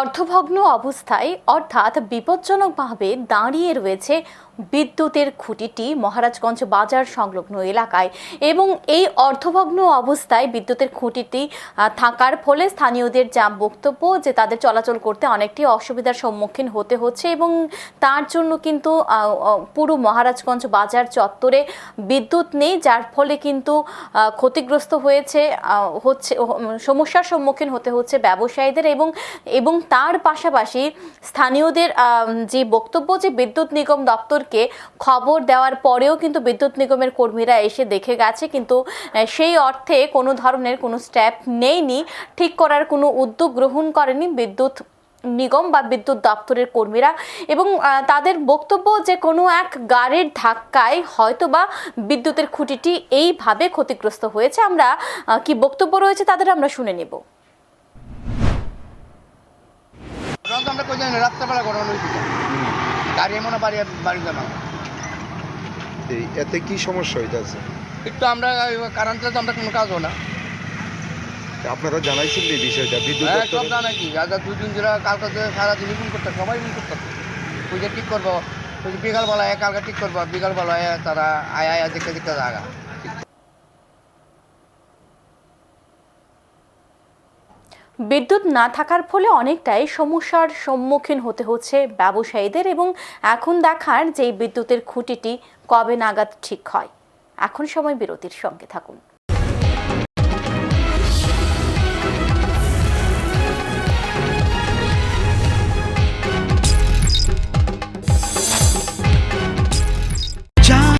অর্ধভগ্ন অবস্থায়, অর্থাৎ বিপজ্জনকভাবে দাঁড়িয়ে রয়েছে বিদ্যুতের খুঁটিটি মহারাজগঞ্জ বাজার সংলগ্ন এলাকায় এবং এই অর্ধভগ্ন অবস্থায় বিদ্যুতের খুঁটিটি থাকার ফলে স্থানীয়দের যা বক্তব্য যে তাদের চলাচল করতে অনেকটি অসুবিধার সম্মুখীন হতে হচ্ছে এবং তার জন্য কিন্তু পুরো মহারাজগঞ্জ বাজার চত্বরে বিদ্যুৎ নেই, যার ফলে কিন্তু ক্ষতিগ্রস্ত হয়েছে হচ্ছে সমস্যার সম্মুখীন হতে হচ্ছে ব্যবসায়ীদের এবং এবং তার পাশাপাশি স্থানীয়দের যে বক্তব্য যে বিদ্যুৎ নিগম দপ্তরকে খবর দেওয়ার পরেও কিন্তু বিদ্যুৎ নিগমের কর্মীরা এসে দেখে গেছে, কিন্তু সেই অর্থে কোনো ধরনের কোনো স্টেপ নেয়নি, ঠিক করার কোনো উদ্যোগ গ্রহণ করেনি বিদ্যুৎ নিগম বা বিদ্যুৎ দপ্তরের কর্মীরা এবং তাদের বক্তব্য যে কোনো এক গাড়ির ধাক্কায় হয়তোবা বিদ্যুতের খুঁটিটি এইভাবে ক্ষতিগ্রস্ত হয়েছে, আমরা কি বক্তব্য রয়েছে তাদের আমরা শুনে নেব। আমরা কই জানি রাত্রেবেলা ঘটনা হয়েছিল গাড়ি এমন বাড়ি বাড়ি যাব এই এতে কি সমস্যা হইতেছে? একটু আমরা কারেন্টে তো আমরা কোনো কাজও না। আপনারা জানাইছেন এই বিষয়টা বিদ্যুৎ হ্যাঁ সব? জানা আজ দুই দিন ধরে কালকে তো সারাদিন ফোন করতে সবাই ফোন করতে ওই যে ঠিক করব ওই যে বিকালবেলা এক কালকে ঠিক করব বিকালবেলা আয়া তারা আয় আয়া দেখতে দেখতে জায়গা বিদ্যুৎ না থাকার ফলে অনেকটাই সমস্যার সম্মুখীন হতে হচ্ছে ব্যবসায়ীদের এবং এখন দেখার যে বিদ্যুতের খুঁটিটি কবে নাগাদ ঠিক হয়। এখন সময় বিরতির সঙ্গে থাকুন।